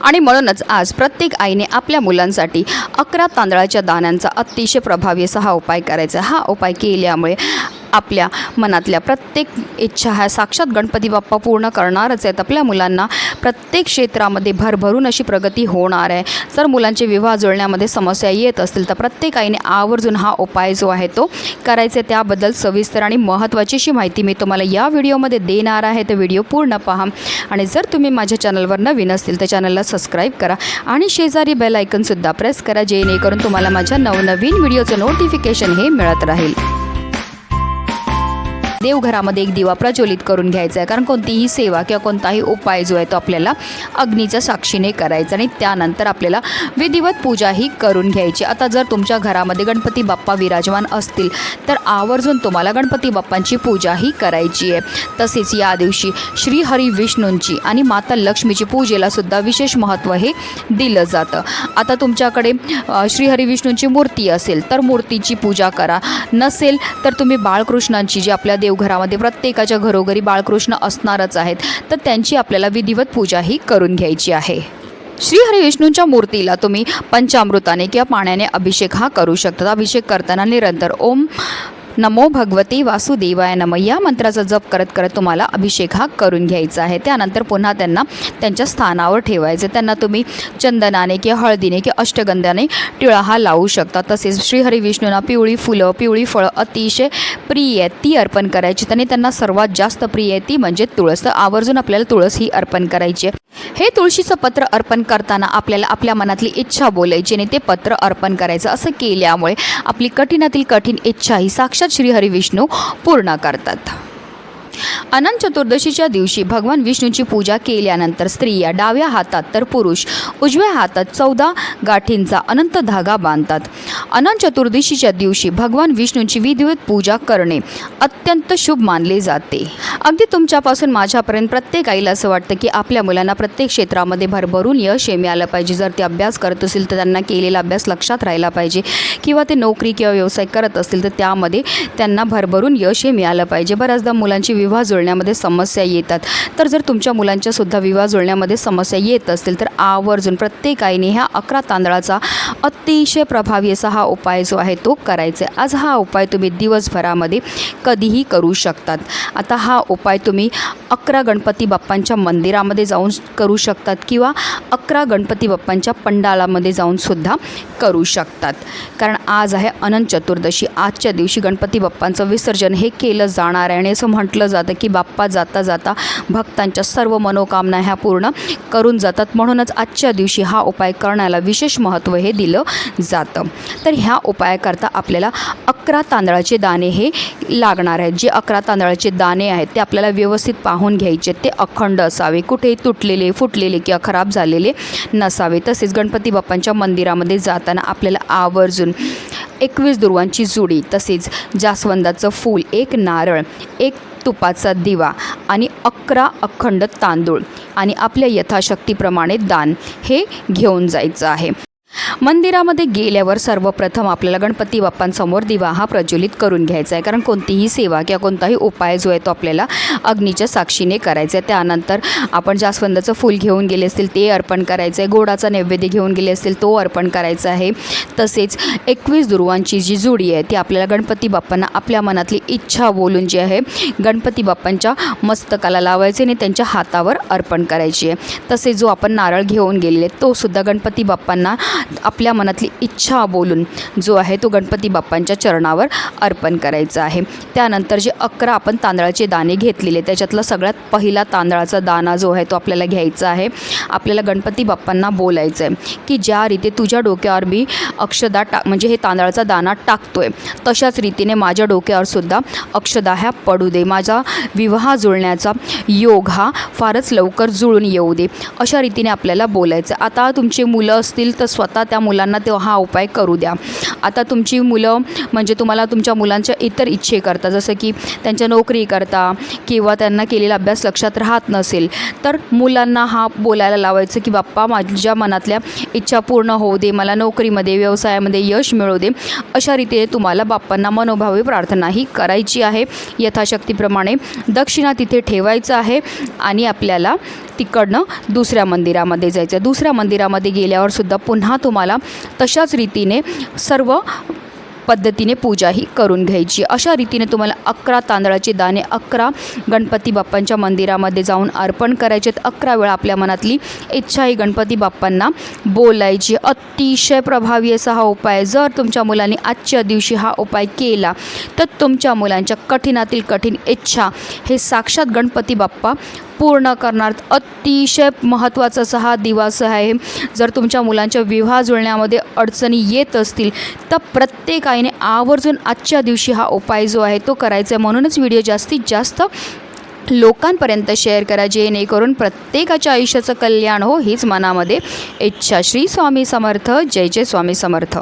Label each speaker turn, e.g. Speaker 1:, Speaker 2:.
Speaker 1: आणि म्हणूनच आज प्रत्येक आईने आपल्या मुलांसाठी अकरा तांदळाच्या दाण्यांचा अतिशय प्रभावी असा हा उपाय करायचा. हा उपाय केल्यामुळे आपल्या मनातल्या प्रत्येक इच्छा ह्या साक्षात गणपती बाप्पा पूर्ण करणारच आहेत. आपल्या मुलांना प्रत्येक क्षेत्रामध्ये भरभरून अशी प्रगती होणार आहे. जर मुलांचे विवाह जुळण्यामध्ये समस्या येत असतील तर प्रत्येक आईने आवर्जून हा उपाय जो आहे तो करायचा आहे. त्याबद्दल सविस्तर आणि महत्त्वाची अशी माहिती मी तुम्हाला या व्हिडिओमध्ये देणार आहे. तर व्हिडिओ पूर्ण पहा. आणि जर तुम्ही माझ्या चॅनलवर नवीन असतील तर चॅनलला सबस्क्राईब करा आणि शेजारी बेल आयकनसुद्धा प्रेस करा जेणेकरून तुम्हाला माझ्या नवनवीन व्हिडिओचं नोटिफिकेशन हे मिळत राहील. देवघरामध्ये एक दिवा प्रज्वलित करून घ्यायचा आहे. कारण कोणतीही सेवा किंवा कोणताही उपाय जो आहे तो आपल्याला अग्नीच्या साक्षीने करायचा आणि त्यानंतर आपल्याला विधिवत पूजाही करून घ्यायची. आता जर तुमच्या घरामध्ये गणपती बाप्पा विराजमान असतील तर आवर्जून तुम्हाला गणपती बाप्पांची पूजाही करायची आहे. तसेच या दिवशी श्रीहरी विष्णूंची आणि माता लक्ष्मीची पूजेला सुद्धा विशेष महत्त्व हे दिलं जातं. आता तुमच्याकडे श्रीहरी विष्णूंची मूर्ती असेल तर मूर्तीची पूजा करा. नसेल तर तुम्ही बाळकृष्णांची जी आपल्या देव देवघरामध्ये प्रत्येकाच्या घरोघरी बाळकृष्ण असणारच आहेत. तर त्यांची आपल्याला विधिवत पूजाही करून घ्यायची आहे. श्री हरिविष्णूंच्या मूर्तीला तुम्ही पंचामृताने किंवा पाण्याने अभिषेक हा करू शकता. अभिषेक करताना निरंतर ओम नमो भगवती वासुदेवाय नम. या मंत्राचा जप करत करत तुम्हाला अभिषेक हा करून घ्यायचा आहे. त्यानंतर पुन्हा त्यांना त्यांच्या स्थानावर ठेवायचे. त्यांना तुम्ही चंदनाने किंवा हळदीने किंवा अष्टगंधाने टिळा हा लावू शकता. तसेच श्रीहरी विष्णूंना पिवळी फुलं पिवळी फळं अतिशय प्रिय आहेत ती अर्पण करायची. आणि त्यांना सर्वात जास्त प्रिय आहे ती म्हणजे तुळस. तर आवर्जून आपल्याला तुळस ही अर्पण करायची हे तुळशीचं पत्र अर्पण करताना आपल्याला आपल्या मनातली इच्छा बोलायची आणि ते पत्र अर्पण करायचं. असं केल्यामुळे आपली कठीणातील कठीण इच्छा ही साक्ष साक्षात श्रीहरी विष्णू पूर्ण करतात. अनंत चतुर्दशीच्या दिवशी भगवान विष्णूची पूजा केल्यानंतर स्त्रिया डाव्या हातात तर पुरुष उजव्या हातात चौदा गाठींचा अनंत धागा बांधतात. अनंत चतुर्दशीच्या दिवशी भगवान विष्णूची विधिवत पूजा करणे अत्यंत शुभ मानले जाते. अगदी तुमच्यापासून माझ्यापर्यंत प्रत्येक आईला असं वाटतं की आपल्या मुलांना प्रत्येक क्षेत्रामध्ये भरभरून यश हे मिळालं पाहिजे. जर ते अभ्यास करत असतील तर त्यांना केलेला अभ्यास लक्षात राहिला पाहिजे. किंवा ते नोकरी किंवा व्यवसाय करत असतील तर त्यामध्ये त्यांना भरभरून यश हे मिळालं पाहिजे. बऱ्याचदा मुलांची विवाह जुळण्यामध्ये समस्या येतात. तर जर तुमच्या मुलांच्यासुद्धा विवाह जुळण्यामध्ये समस्या येत असतील तर आवर्जून प्रत्येक आईने ह्या अकरा तांदळाचा अतिशय प्रभावी असा हा उपाय जो आहे तो करायचा आहे. आज हा उपाय तुम्ही दिवसभरामध्ये कधीही करू शकतात. आता हा उपाय तुम्ही अकरा गणपती बाप्पांच्या मंदिरामध्ये जाऊन करू शकतात किंवा अकरा गणपती बाप्पांच्या पंडालामध्ये जाऊन सुद्धा करू शकतात. कारण आज आहे अनंत चतुर्दशी. आजच्या दिवशी गणपती बाप्पांचं विसर्जन हे केलं जाणार आहे आणि असं म्हटलं जातं की बाप्पा जाता जाता भक्तांच्या सर्व मनोकामना ह्या पूर्ण करून जातात. म्हणूनच आजच्या दिवशी हा उपाय करण्याला विशेष महत्त्व हे दिलं जातं. तर ह्या उपायाकरता आपल्याला अकरा तांदळाचे दाणे हे लागणार आहेत. जे अकरा तांदळाचे दाणे आहेत ते आपल्याला व्यवस्थित पाहून घ्यायचे ते अखंड असावे. कुठे तुटलेले फुटलेले किंवा खराब झालेले नसावे. तसेच गणपती बाप्पांच्या मंदिरामध्ये जाताना आपल्याला आवर्जून एकवीस दुर्वांची जुडी तसेच जास्वंदाचं फूल एक नारळ एक तुपाचा दिवा आणि अकरा अखंड तांदूळ आणि आपल्या यथाशक्तीप्रमाणे दान हे घेऊन जायचं आहे. मंदिरामध्ये गेल्यावर सर्वप्रथम आपल्याला गणपती बाप्पांसमोर दिवा हा प्रज्वलित करून घ्यायचा आहे. कारण कोणतीही सेवा किंवा कोणताही उपाय जो आहे तो आपल्याला अग्नीच्या साक्षीने करायचा आहे. त्यानंतर आपण जास्वंदाचं फूल घेऊन गेले असतील ते अर्पण करायचं आहे. गोडाचा नैवेद्य घेऊन गेले असतील तो अर्पण करायचा आहे. तसेच एकवीस दुर्वांची जी जोडी आहे ती आपल्याला गणपती बाप्पांना आपल्या मनातली इच्छा बोलून जी आहे गणपती बाप्पांच्या मस्तकाला लावायचे आणि त्यांच्या हातावर अर्पण करायची आहे. तसेच जो आपण नारळ घेऊन गेलेले तो सुद्धा गणपती बाप्पांना आपल्या मनातली इच्छा बोलून जो आहे तो गणपती बाप्पांच्या चरणावर अर्पण करायचा आहे. त्यानंतर जे अकरा आपण तांदळाचे दाणे घेतलेले त्याच्यातला सगळ्यात पहिला तांदळाचा दाना जो आहे तो आपल्याला घ्यायचा आहे. आपल्याला गणपती बाप्पांना बोलायचं आहे की ज्या रीती तुझ्या डोक्यावर मी अक्षदा टा म्हणजे हे तांदळाचा दाणा टाकतोय तशाच रीतीने माझ्या डोक्यावर सुद्धा अक्षदा ह्या पडू दे. माझा विवाह जुळण्याचा योग हा फारच लवकर जुळून येऊ दे. अशा रीतीने आपल्याला बोलायचं आता तुमची मुलं असतील तर स्वतः त्या मुलांना तो हा उपाय करू द्या. आता तुमची मुलं म्हणजे तुम्हाला तुमच्या मुलांच्या इतर इच्छे करता जसं की त्यांच्या नोकरी करता किंवा त्यांना केलेला अभ्यास लक्षात राहत नसेल तर मुलांना हा बोलायला लावायचं की बाप्पा माझ्या मनातल्या इच्छा पूर्ण होऊ दे मला नोकरीमध्ये व्यवसायामध्ये यश मिळू दे. अशा रीतीने तुम्हाला बाप्पांना मनोभावी प्रार्थना ही करायची आहे. यथाशक्तीप्रमाणे दक्षिणा तिथे ठेवायचं आहे आणि आपल्याला तिकडनं दुसऱ्या मंदिरामध्ये जायचं. दुसऱ्या मंदिरामध्ये गेल्यावर सुद्धा पुन्हा तुम्हाला तशाच रीतीने सर्व पद्धतीने पूजा ही करून घ्यायची. अशा रीतीने तुम्हाला अकरा तांदळाचे दाणे अकरा गणपती बाप्पांच्या मंदिरामध्ये जाऊन अर्पण करायचे अकरा वेळा आपल्या मनातली इच्छा ही गणपती बाप्पांना बोलायची. अतिशय प्रभावी असा हा उपाय जर तुमच्या मुलांनी आजच्या दिवशी हा उपाय केला तर तुमच्या मुलांच्या कठीणातील कठीण इच्छा हे साक्षात गणपती बाप्पा पूर्ण करणार. अतिशय महत्त्वाचा असा हा दिवस आहे. जर तुमच्या मुलांच्या विवाह जुळण्यामध्ये अडचणी येत असतील तर प्रत्येकाने आवर्जून आजच्या दिवशी हा उपाय जो आहे तो करायचा आहे. म्हणूनच व्हिडिओ जास्तीत जास्त लोकांपर्यंत शेअर करा जेणेकरून प्रत्येकाच्या आयुष्याचं कल्याण हो हीच मनामध्ये. इच्छा श्री स्वामी समर्थ जय जय स्वामी समर्थ.